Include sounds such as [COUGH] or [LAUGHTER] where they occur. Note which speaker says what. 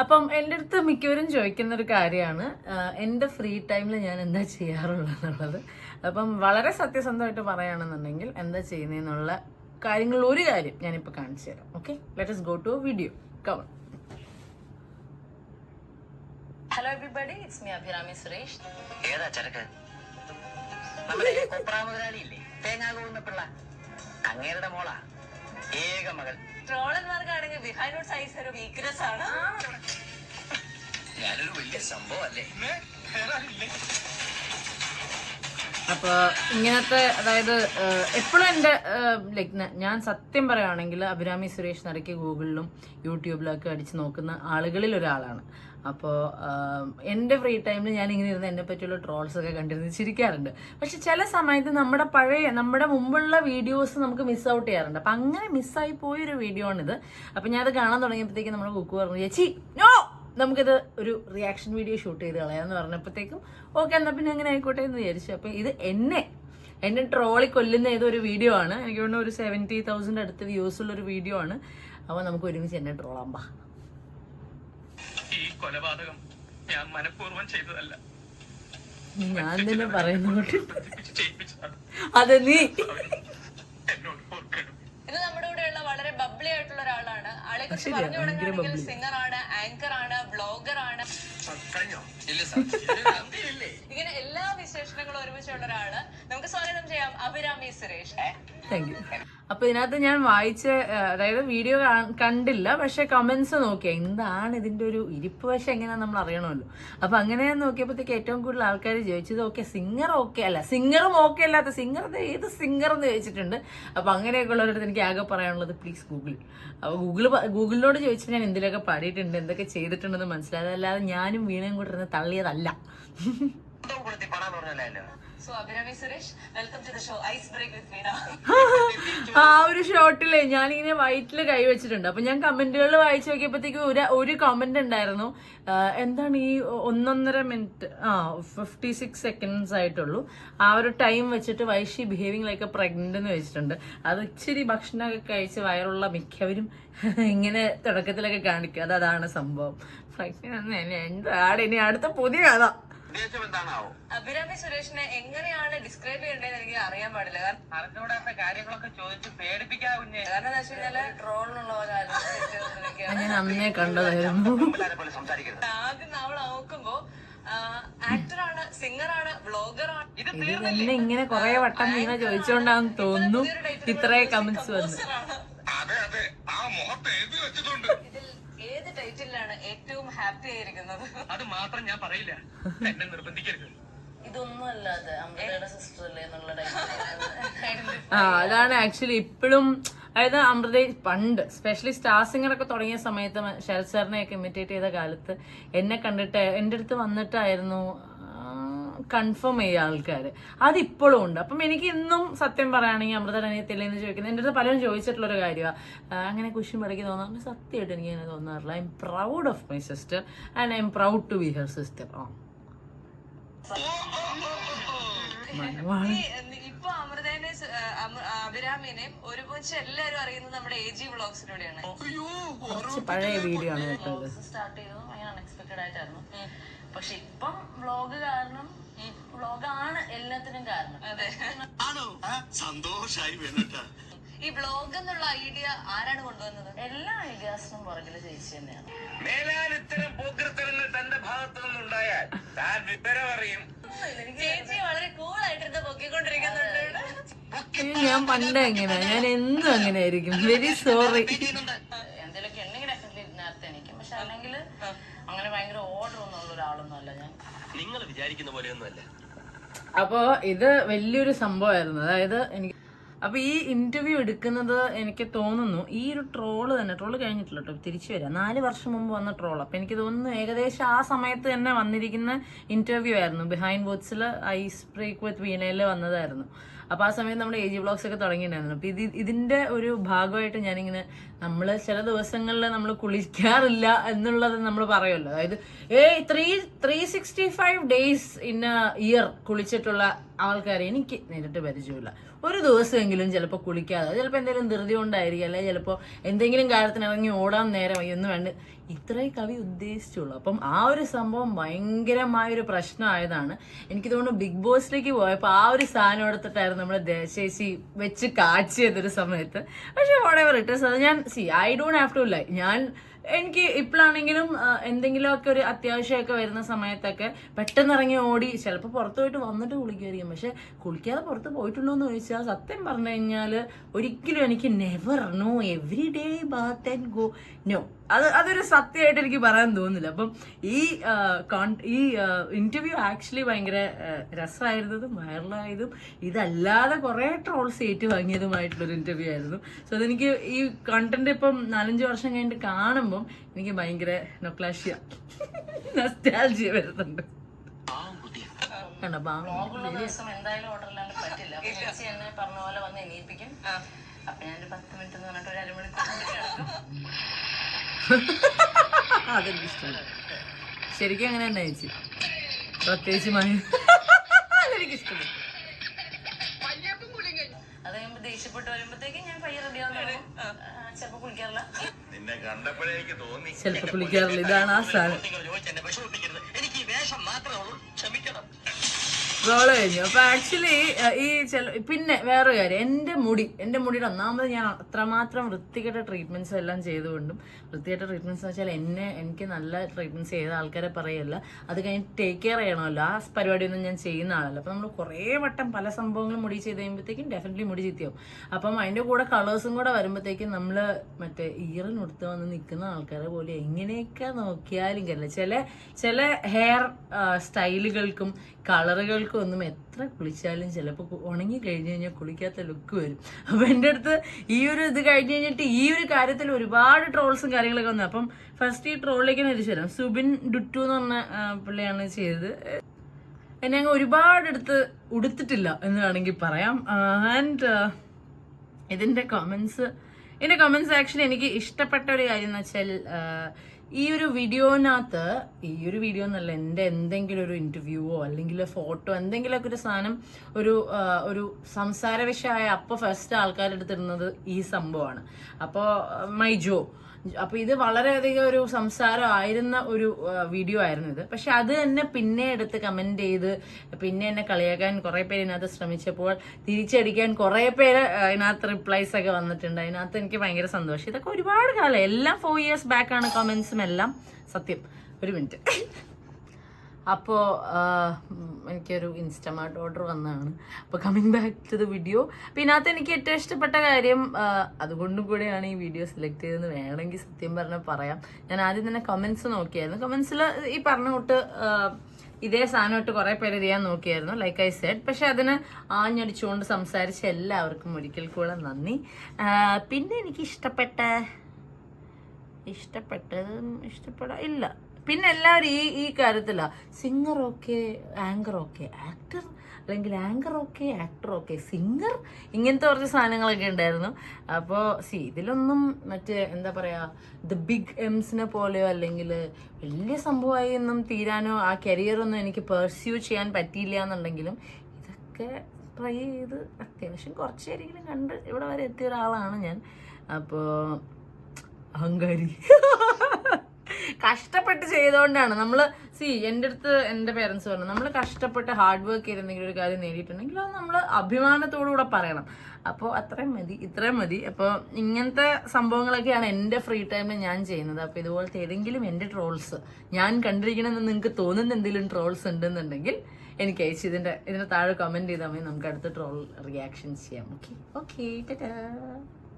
Speaker 1: അപ്പം എന്റെ അടുത്ത് മിക്കവരും ചോദിക്കുന്ന ഒരു കാര്യമാണ് എന്റെ ഫ്രീ ടൈമിൽ ഞാൻ എന്താ ചെയ്യാറുള്ളതെന്നുള്ളത് അപ്പം വളരെ സത്യസന്ധമായിട്ട് പറയുകയാണെന്നുണ്ടെങ്കിൽ എന്താ ചെയ്യുന്നതെന്നുള്ള കാര്യങ്ങളിൽ ഒരു കാര്യം ഞാനിപ്പോൾ കാണിച്ചു തരാം. Okay let us go to video കവൺ hello everybody it's me Abhirami Suresh
Speaker 2: ഏതാ ചരക്ക്? നമ്മുടെ കൊപ്രാമുതലാളി ഇല്ലേ തേങ്ങാ പോകുന്ന പിള്ള. അങ്ങേരുടെ മോളാ. ഏക മകൾ.
Speaker 1: ട്രോളന്മാർക്കാണെങ്കിൽ ബിഹൈൻഡ് സൈസ് ഒരു വീക്ക്നെസ് ആണ്.
Speaker 2: ഞാനൊരു വലിയ സംഭവം അല്ലേ
Speaker 1: അപ്പോൾ ഇങ്ങനത്തെ അതായത് എപ്പോഴും എന്റെ ലൈക്ക് ഞാൻ സത്യം പറയുകയാണെങ്കിൽ അഭിരാമി സുരേഷ് നടക്കി ഗൂഗിളിലും യൂട്യൂബിലൊക്കെ അടിച്ച് നോക്കുന്ന ആളുകളിൽ ഒരാളാണ്. അപ്പോൾ എന്റെ ഫ്രീ ടൈമിൽ ഞാൻ ഇങ്ങനെ ഇരുന്ന് എന്നെ പറ്റിയുള്ള ട്രോൾസ് ഒക്കെ കണ്ടിരുന്ന് ചിരിക്കാറുണ്ട്. പക്ഷെ ചില സമയത്ത് നമ്മുടെ പഴയ നമ്മുടെ മുമ്പുള്ള വീഡിയോസ് നമുക്ക് മിസ് ഔട്ട് ചെയ്യാറുണ്ട്. അപ്പം അങ്ങനെ മിസ്സായി പോയൊരു വീഡിയോ ആണിത്. അപ്പം ഞാൻ അത് കാണാൻ തുടങ്ങിയപ്പോഴത്തേക്കും നമ്മുടെ കുക്ക് പറഞ്ഞു ചേച്ചി നോ നമുക്കിത് ഒരു റിയാക്ഷൻ വീഡിയോ ഷൂട്ട് ചെയ്ത് കളയാന്ന് പറഞ്ഞപ്പോഴത്തേക്കും ഓക്കെ എന്നാൽ പിന്നെ അങ്ങനെ ആയിക്കോട്ടെ എന്ന് വിചാരിച്ചു. അപ്പം ഇത് എന്നെ എന്നെ ട്രോളി കൊല്ലുന്ന ഏതോ ഒരു വീഡിയോ ആണ്. എനിക്ക് തോന്നുന്നു ഒരു സെവന്റി തൗസൻഡ് അടുത്ത് വ്യൂസ് ഉള്ള ഒരു വീഡിയോ ആണ്. അപ്പോൾ നമുക്ക് ഒരുമിച്ച് എന്നെ ട്രോളാം
Speaker 3: കൊലപാതകം ഞാൻ മനഃപൂർവം ചെയ്തതല്ല.
Speaker 1: ഞാൻ തന്നെ
Speaker 3: പറയുന്നു
Speaker 1: അത് നീ.
Speaker 3: എന്നോട് ഓർക്കണം.
Speaker 4: ഇത് നമ്മുടെ കൂടെയുള്ള വളരെ ബബ്ലി ആയിട്ടുള്ള ഒരാളാണ്. ആളെ കുറിച്ച് പറഞ്ഞു തുടങ്ങുകയാണെങ്കിൽ സിംഗർ ആണ് ആങ്കർ ആണ് ബ്ലോഗർ ആണ്. ഇങ്ങനെ എല്ലാ വിശേഷണങ്ങളും ഒരുമിച്ചുള്ള ഒരാൾ. നമുക്ക് സ്വാഗതം ചെയ്യാം അഭിരാമി സുരേഷ്.
Speaker 1: താങ്ക് യു അപ്പൊ ഇതിനകത്ത് ഞാൻ വായിച്ച അതായത് വീഡിയോ കണ്ടില്ല പക്ഷെ കമന്റ്സ് നോക്കിയ. എന്താണ് ഇതിന്റെ ഒരു ഇരിപ്പ് വശം എങ്ങനെയാ നമ്മൾ അറിയണമല്ലോ. അപ്പൊ അങ്ങനെ നോക്കിയപ്പോഴത്തേക്ക് ഏറ്റവും കൂടുതൽ ആൾക്കാർ ചോദിച്ചത് ഓക്കെ സിംഗർ ഓക്കെ അല്ല സിംഗറും ഓക്കെ അല്ലാത്ത സിംഗർ ഏത് സിംഗർ എന്ന് ചോദിച്ചിട്ടുണ്ട്? അപ്പൊ അങ്ങനെയൊക്കെ ഉള്ളവരടുത്ത് എനിക്ക് ആകെ പറയാനുള്ളത് പ്ലീസ് ഗൂഗിൾ അപ്പൊ ഗൂഗിൾ ഗൂഗിളിനോട് ചോദിച്ചിട്ട് ഞാൻ എന്തിലൊക്കെ പാടിയിട്ടുണ്ട് എന്തൊക്കെ ചെയ്തിട്ടുണ്ടെന്ന് മനസ്സിലായത്. അല്ലാതെ ഞാനും വീണയും കൂടെ തള്ളിയതല്ല. [LAUGHS]
Speaker 2: കൊടുത്തി പണം പറഞ്ഞല്ലോ
Speaker 4: so Abhirami Suresh welcome to the show ice break with Veena
Speaker 1: ആ ഒരു ഷോട്ടിൽ ഞാനിങ്ങനെ കൈ വെച്ചിട്ടുണ്ട്. അപ്പൊ ഞാൻ കമന്റുകളിൽ വായിച്ചു നോക്കിയപ്പോഴത്തേക്ക് ഒരു ഒരു കമന്റ് ഉണ്ടായിരുന്നു. എന്താണ് ഈ ഒന്നൊന്നര മിനിറ്റ്? ആ ഫിഫ്റ്റി സിക്സ് സെക്കൻഡ്സ് ആയിട്ടുള്ളൂ. ആ ഒരു ടൈം വെച്ചിട്ട് വൈഷി ബിഹേവിങ് ലൈക്ക് പ്രഗ്നന്റ് എന്ന് വെച്ചിട്ടുണ്ട്. അത് ഇച്ചിരി ഭക്ഷണമൊക്കെ കഴിച്ച് വയറുള്ള മിക്കവരും [LAUGHS] ഇങ്ങനെ തുടക്കത്തിലൊക്കെ കാണിക്കും. അത് അതാണ് സംഭവം. പ്രഗ്നന്റ് എന്താണ് ഇനി അടുത്ത പുതിയ കഥ.
Speaker 2: ഉദ്ദേശം എന്താണാവോ?
Speaker 4: അഭിരാമി സുരേഷിനെ എങ്ങനെയാണ് ഡിസ്ക്രൈബ് ചെയ്യേണ്ടതെന്ന് എനിക്ക് അറിയാൻ പാടില്ല. കാരണം
Speaker 2: അറിഞ്ഞുകൂടാത്ത കാര്യങ്ങളൊക്കെ ചോദിച്ച് പേടിപ്പിക്കാ കുഞ്ഞെ.
Speaker 4: കാരണം എന്താ വെച്ച് കഴിഞ്ഞാൽ ട്രോളിനുള്ള
Speaker 1: ഞാൻ അന്നേ കണ്ടതായിരുന്നു.
Speaker 2: പിള്ളേരെ [LAUGHS] പോലെ സംസാരിക്കരുത്.
Speaker 4: ആദ്യം നമ്മൾ നോക്കുമ്പോ ആക്ടറാണ് സിംഗറാണ് ബ്ലോഗറാണ് ഇത്
Speaker 1: ഇത് തന്നെ ഇങ്ങനെ കൊറേ വട്ടം വീണ ചോദിച്ചോണ്ടാന്ന് തോന്നുന്നു. ഇത്രേ കമന്റ്സ് വന്നു.
Speaker 3: അതെ അതെ. ആ മുഖത്ത് എഴുതി വെച്ചിട്ടുണ്ട്.
Speaker 4: ഏറ്റവും ഹാപ്പി ആയിരിക്കുന്നത്.
Speaker 3: അത് മാത്രം ഞാൻ പറയില്ല. എന്നെ നിർബന്ധിക്കരുത്.
Speaker 4: ഇതൊന്നും അല്ലാതെ അമൃതയുടെ സിസ്റ്റർ അല്ലേ എന്നുള്ള
Speaker 1: ആ അതാണ് ആക്ച്വലി ഇപ്പോഴും അതായത് അമൃത പണ്ട് സ്പെഷ്യലി സ്റ്റാർ സിംഗർ ഒക്കെ തുടങ്ങിയ സമയത്ത് ഷെൽസറിനെ ശരത് സാറിനെ ഒക്കെ ഇമിറ്റേറ്റ് ചെയ്ത കാലത്ത് എന്നെ കണ്ടിട്ട് എന്റെ അടുത്ത് വന്നിട്ടായിരുന്നു കൺഫേം ചെയ്യുക ആൾക്കാർ അതിപ്പോഴും ഉണ്ട്. അപ്പം എനിക്ക് ഇന്നും സത്യം പറയുകയാണെങ്കിൽ അമൃത അനിയത്തില്ല എന്ന് ചോദിക്കുന്നത് എന്റെ അടുത്ത് പലരും ചോദിച്ചിട്ടുള്ളൊരു കാര്യമാണ് അങ്ങനെ കുശും പടക്കി തോന്നാറുണ്ട് സത്യമായിട്ട് എനിക്ക് അങ്ങനെ തോന്നാറില്ല. I'm proud of my sister and I'm proud to be her sister ആ
Speaker 4: ഇപ്പൊ അമൃതേനെ അഭിരാമിനെയും ഒരുമിച്ച് എല്ലാരും അറിയുന്നത് നമ്മുടെ എ ജി വ്ളോഗ്സിലൂടെയാണ്
Speaker 1: കുറച്ച് പഴയ വീഡിയോ ആണ് കേട്ടോ
Speaker 4: സ്റ്റാർട്ട് ചെയ്തത്. അൺഎക്സ്പെക്ടഡ് ആയിട്ടായിരുന്നു പക്ഷെ ഇപ്പം വ്ളോഗ് കാരണം വ്ളോഗാണ് എല്ലാത്തിനും കാരണം അതെ
Speaker 5: ആണോ സന്തോഷായി വേണട്ടാ
Speaker 4: ഈ വ്ളോഗ് എന്നുള്ള ഐഡിയ ആരാണ് കൊണ്ടുവന്നത് എല്ലാ ഐഡിയാസിനും പുറകിൽ ചേച്ചി തന്നെയാണ്
Speaker 2: മേലാൽ ഇത്തരം പോക്കൃത്തരങ്ങൾ തന്റെ ഭാഗത്തു നിന്നുണ്ടായാൽ താൻ വിവരം അറിയും
Speaker 4: ചേച്ചി വളരെ കൂൾ ആയിട്ടിരുന്ന് പൊക്കിക്കൊണ്ടിരിക്കുന്നുണ്ട്
Speaker 1: ഞാൻ പണ്ട് എങ്ങനെയാ ഞാൻ എന്നും അങ്ങനെ ആയിരിക്കും വെരി സോറി
Speaker 4: എന്തെങ്കിലുമൊക്കെ ഉണ്ടെങ്കിൽ ഡെഫിനറ്റ്ലി നേരത്തെ എണീക്കും പക്ഷെ അല്ലെങ്കിൽ അങ്ങനെ ഭയങ്കര ഓർഡർ ഒന്നും ഉള്ള ഒരാളൊന്നും അല്ല ഞാൻ
Speaker 5: നിങ്ങൾ വിചാരിക്കുന്ന പോലെയൊന്നുമല്ല.
Speaker 1: അപ്പോ ഇത് വലിയൊരു സംഭവമായിരുന്നു. അതായത് എനിക്ക് അപ്പൊ ഈ ഇന്റർവ്യൂ എടുക്കുന്നത് എനിക്ക് തോന്നുന്നു ഈ ഒരു ട്രോൾ തന്നെ ട്രോൾ കഴിഞ്ഞിട്ടില്ല തിരിച്ചു വരാം. നാല് വർഷം മുമ്പ് വന്ന ട്രോൾ അപ്പൊ എനിക്ക് തോന്നുന്നു ഏകദേശം ആ സമയത്ത് തന്നെ വന്നിരിക്കുന്ന ഇന്റർവ്യൂ ആയിരുന്നു. ബിഹൈൻഡ് ബോട്ട്സിൽ ഐസ് ബ്രേക്ക് വിത്ത് വീണയിൽ വന്നതായിരുന്നു. അപ്പൊ ആ സമയത്ത് നമ്മുടെ എ ജി ബ്ലോഗ്സ് ഒക്കെ തുടങ്ങിയിട്ടുണ്ടായിരുന്നു. അപ്പൊ ഇത് ഇതിന്റെ ഒരു ഭാഗമായിട്ട് ഞാനിങ്ങനെ നമ്മൾ ചില ദിവസങ്ങളിൽ നമ്മൾ കുളിക്കാറില്ല എന്നുള്ളത് നമ്മൾ പറയുമല്ലോ. അതായത് ഏയ് three three sixty five days in year കുളിച്ചിട്ടുള്ള ആൾക്കാരെ എനിക്ക് നേരിട്ട് പരിചയമില്ല. ഒരു ദിവസമെങ്കിലും ചിലപ്പോൾ കുളിക്കാതെ ചിലപ്പോൾ എന്തെങ്കിലും ധൃതി കൊണ്ടായിരിക്കും അല്ലെങ്കിൽ ചിലപ്പോൾ എന്തെങ്കിലും കാര്യത്തിന് ഇറങ്ങി ഓടാൻ നേരം ഒന്ന് വേണ്ട ഇത്രയും കവി ഉദ്ദേശിച്ചുള്ളൂ. അപ്പം ആ ഒരു സംഭവം ഭയങ്കരമായ ഒരു പ്രശ്നമായതാണ്. എനിക്ക് തോന്നുന്നു ബിഗ് ബോസിലേക്ക് പോയപ്പോൾ ആ ഒരു സാധനം എടുത്തിട്ടായിരുന്നു നമ്മുടെ ദേശേശി വെച്ച് കാച്ചിയതൊരു സമയത്ത്. പക്ഷെ എവർ ഇറ്റ് അത് ഞാൻ see I don't have to lie ഞാൻ എനിക്ക് ഇപ്പോഴാണെങ്കിലും എന്തെങ്കിലുമൊക്കെ ഒരു അത്യാവശ്യമൊക്കെ വരുന്ന സമയത്തൊക്കെ പെട്ടെന്ന് ഇറങ്ങി ഓടി ചിലപ്പോൾ പുറത്ത് പോയിട്ട് വന്നിട്ട് കുളിക്കുമായിരിക്കും. പക്ഷെ കുളിക്കാതെ പുറത്ത് പോയിട്ടുണ്ടോ എന്ന് ചോദിച്ചാൽ സത്യം പറഞ്ഞു കഴിഞ്ഞാൽ ഒരിക്കലും എനിക്ക് never no every day bath and go no അത് അതൊരു സത്യമായിട്ട് എനിക്ക് പറയാൻ തോന്നുന്നില്ല. അപ്പം ഈ ഈ ഇന്റർവ്യൂ ആക്ച്വലി ഭയങ്കര രസമായിരുന്നതും വൈറലായതും ഇതല്ലാതെ കുറേ ട്രോൾസ് ഏറ്റു വാങ്ങിയതുമായിട്ടുള്ളൊരു ഇന്റർവ്യൂ ആയിരുന്നു. സോ അതെനിക്ക് ഈ കണ്ടന്റ് ഇപ്പം നാലഞ്ച് വർഷം കഴിഞ്ഞിട്ട് കാണുമ്പം എനിക്ക് ഭയങ്കര നൊക്ലാഷ്യ നസ്റ്റാൾജിയ വരുന്നുണ്ട്. കണ്ടോ
Speaker 4: എന്തായാലും പറ്റില്ല. എന്നെ പറഞ്ഞ പോലെ വന്ന് എണീപ്പിക്കും. അപ്പൊ ഞാനൊരു പത്ത് മിനിറ്റ് എന്ന് പറഞ്ഞിട്ട് ഒരു അരമണിക്കൂർ [LAUGHS]
Speaker 1: അതെനിക്ക് ശരിക്കും അങ്ങനെ തന്നെ ചേച്ചി. പ്രത്യേകിച്ച് [LAUGHS] അതെനിക്ക്
Speaker 4: ദേഷ്യപ്പെട്ട് വരുമ്പോഴത്തേക്കും ഞാൻ പയ്യെ റെഡി ചിലപ്പോ കുളിക്കാറില്ല.
Speaker 5: നിന്നെ കണ്ടപ്പോഴേ എനിക്ക് തോന്നി.
Speaker 1: ചിലപ്പോൾ കുളിക്കാറില്ല. ഇതാണ് ആ സാധനം. റോൾ കഴിഞ്ഞു. അപ്പൊ ആക്ച്വലി ഈ ചില പിന്നെ വേറൊരു കാര്യം. എന്റെ മുടി എന്റെ മുടിയുടെ ഒന്നാമത് ഞാൻ അത്രമാത്രം വൃത്തികെട്ട ട്രീറ്റ്മെന്റ്സ് എല്ലാം ചെയ്തുകൊണ്ടും വൃത്തികെട്ട ട്രീറ്റ്മെന്റ്സ് എന്ന് വെച്ചാൽ എന്നെ എനിക്ക് നല്ല ട്രീറ്റ്മെന്റ്സ് ചെയ്ത ആൾക്കാരെ പറയല്ല അത് കഴിഞ്ഞ് ടേക്ക് കെയർ ചെയ്യണമല്ലോ. ആ പരിപാടിയൊന്നും ഞാൻ ചെയ്യുന്ന ആളല്ല. അപ്പൊ നമ്മൾ കുറേ വട്ടം പല സംഭവങ്ങളും മുടി ചെയ്ത് കഴിയുമ്പോഴത്തേക്കും ഡെഫിനറ്റ്ലി മുടി ചീത്തയാവും. അപ്പം അതിന്റെ കൂടെ കളേഴ്സും കൂടെ വരുമ്പോഴത്തേക്കും നമ്മൾ മറ്റേ ഇയറിനൊടുത്ത് വന്ന് നിൽക്കുന്ന ആൾക്കാരെ പോലെ എങ്ങനെയൊക്കെ നോക്കിയാലും കല്ല ചില ചില ഹെയർ സ്റ്റൈലുകൾക്കും കളറുകൾക്കും ഒന്നും എത്ര കുളിച്ചാലും ചിലപ്പോൾ ഉണങ്ങി കഴിഞ്ഞ് കഴിഞ്ഞാൽ കുളിക്കാത്ത ലുക്ക് വരും. അപ്പോൾ എന്റെ അടുത്ത് ഈ ഒരു ഇത് കഴിഞ്ഞ് കഴിഞ്ഞിട്ട് ഈ ഒരു കാര്യത്തിൽ ഒരുപാട് ട്രോൾസും കാര്യങ്ങളൊക്കെ വന്നു. അപ്പം ഫസ്റ്റ് ഈ ട്രോളിലേക്ക് തിരിച്ചു തരാം സുബിൻ ഡുറ്റു എന്ന് പറഞ്ഞ പിള്ളിയാണ് ചെയ്തത്. എന്നെ അങ്ങ് ഒരുപാട് എടുത്ത് ഉടുത്തിട്ടില്ല എന്ന് വേണമെങ്കിൽ പറയാം. ആൻഡ് ഇതിന്റെ കമന്റ്സ് ഇതിന്റെ കമന്റ്സ് ആക്ച്വലി എനിക്ക് ഇഷ്ടപ്പെട്ട ഒരു കാര്യം എന്ന് വെച്ചാൽ ഈ ഒരു വീഡിയോനകത്ത് ഈ ഒരു വീഡിയോ എന്നല്ല എന്റെ എന്തെങ്കിലും ഒരു ഇന്റർവ്യൂവോ അല്ലെങ്കിൽ ഫോട്ടോ എന്തെങ്കിലുമൊക്കെ ഒരു സാധനം ഒരു ഒരു സംസാര വിഷയമായ അപ്പോൾ ഫസ്റ്റ് ആൾക്കാരെടുത്തിരുന്നത് ഈ സംഭവമാണ്. അപ്പോൾ മൈ ജോ അപ്പൊ ഇത് വളരെയധികം ഒരു സംസാരം ആയിരുന്ന ഒരു വീഡിയോ ആയിരുന്നു ഇത്. പക്ഷെ അത് തന്നെ പിന്നെ എടുത്ത് കമന്റ് ചെയ്ത് പിന്നെ എന്നെ കളിയാക്കാൻ കുറെ പേര് ഇതിനകത്ത് ശ്രമിച്ചപ്പോൾ തിരിച്ചടിക്കാൻ കുറെ പേര് അതിനകത്ത് റിപ്ലൈസ് ഒക്കെ വന്നിട്ടുണ്ട്. അതിനകത്ത് എനിക്ക് ഭയങ്കര സന്തോഷം. ഇതൊക്കെ ഒരുപാട് കാലം. എല്ലാം ഫോർ ഇയേഴ്സ് ബാക്ക് ആണ് കമന്റ്സും എല്ലാം സത്യം. ഒരു മിനിറ്റ് അപ്പോൾ എനിക്കൊരു ഇൻസ്റ്റമാർട്ട് ഓർഡർ വന്നതാണ്. അപ്പോൾ coming back to the video പിന്നെ ഇതിനകത്ത് എനിക്ക് ഏറ്റവും ഇഷ്ടപ്പെട്ട കാര്യം അതുകൊണ്ടും കൂടെയാണ് ഈ വീഡിയോ സെലക്ട് ചെയ്തതെന്ന് വേണമെങ്കിൽ സത്യം പറഞ്ഞാൽ പറയാം. ഞാൻ ആദ്യം തന്നെ കമൻസ് നോക്കിയായിരുന്നു. കമൻസിൽ ഈ പറഞ്ഞ തൊട്ട് ആ, ഇതേ സാധനമായിട്ട് കുറേ പേര് ചെയ്യാൻ നോക്കിയായിരുന്നു ലൈക്ക് ഐ സെഡ് പക്ഷെ അതിന് ആഞ്ഞടിച്ചുകൊണ്ട് സംസാരിച്ച എല്ലാവർക്കും ഒരിക്കൽ കൂടെ നന്ദി. പിന്നെ എനിക്ക് ഇഷ്ടപ്പെട്ട ഇഷ്ടപ്പെട്ടതും ഇഷ്ടപ്പെടാ ഇല്ല. പിന്നെ എല്ലാവരും ഈ ഈ കാര്യത്തില. Singer okay anchor okay actor അല്ലെങ്കിൽ anchor okay actor okay singer ഇങ്ങനത്തെ കുറച്ച് സാധനങ്ങളൊക്കെ ഉണ്ടായിരുന്നു. അപ്പോൾ സി ഇതിലൊന്നും മറ്റേ എന്താ പറയുക ദ ബിഗ് എംസിനെ പോലെയോ അല്ലെങ്കിൽ വലിയ സംഭവമായി ഒന്നും തീരാനോ ആ കരിയറൊന്നും എനിക്ക് പെർസ്യൂ ചെയ്യാൻ പറ്റിയില്ല എന്നുണ്ടെങ്കിലും ഇതൊക്കെ ട്രൈ ചെയ്ത് അത്യാവശ്യം കുറച്ചേരെങ്കിലും കണ്ട് ഇവിടെ വരെ എത്തിയ ഒരാളാണ് ഞാൻ. അപ്പോൾ അഹങ്കാരി. കഷ്ടപ്പെട്ട് ചെയ്തുകൊണ്ടാണ് നമ്മൾ സി എന്റെ അടുത്ത് എന്റെ പേരൻസ് പറഞ്ഞു നമ്മൾ കഷ്ടപ്പെട്ട് ഹാർഡ് വർക്ക് ചെയ്ത് എന്തെങ്കിലും ഒരു കാര്യം നേടിയിട്ടുണ്ടെങ്കിൽ അത് നമ്മൾ അഭിമാനത്തോടുകൂടെ പറയണം. അപ്പോൾ അത്രയും മതി ഇത്രയും മതി. അപ്പോൾ ഇങ്ങനത്തെ സംഭവങ്ങളൊക്കെയാണ് എന്റെ ഫ്രീ ടൈമിൽ ഞാൻ ചെയ്യുന്നത്. അപ്പോൾ ഇതുപോലത്തെ ഏതെങ്കിലും എന്റെ ട്രോൾസ് ഞാൻ കണ്ടിരിക്കണമെന്ന് നിങ്ങൾക്ക് തോന്നുന്ന എന്തെങ്കിലും ട്രോൾസ് ഉണ്ടെന്നുണ്ടെങ്കിൽ എനിക്ക് അയച്ച് ഇതിന്റെ ഇതിന്റെ താഴെ കമന്റ് ചെയ്താൽ മതി. നമുക്ക് അടുത്ത ട്രോൾ റിയാക്ഷൻസ് ചെയ്യാം. Okay okay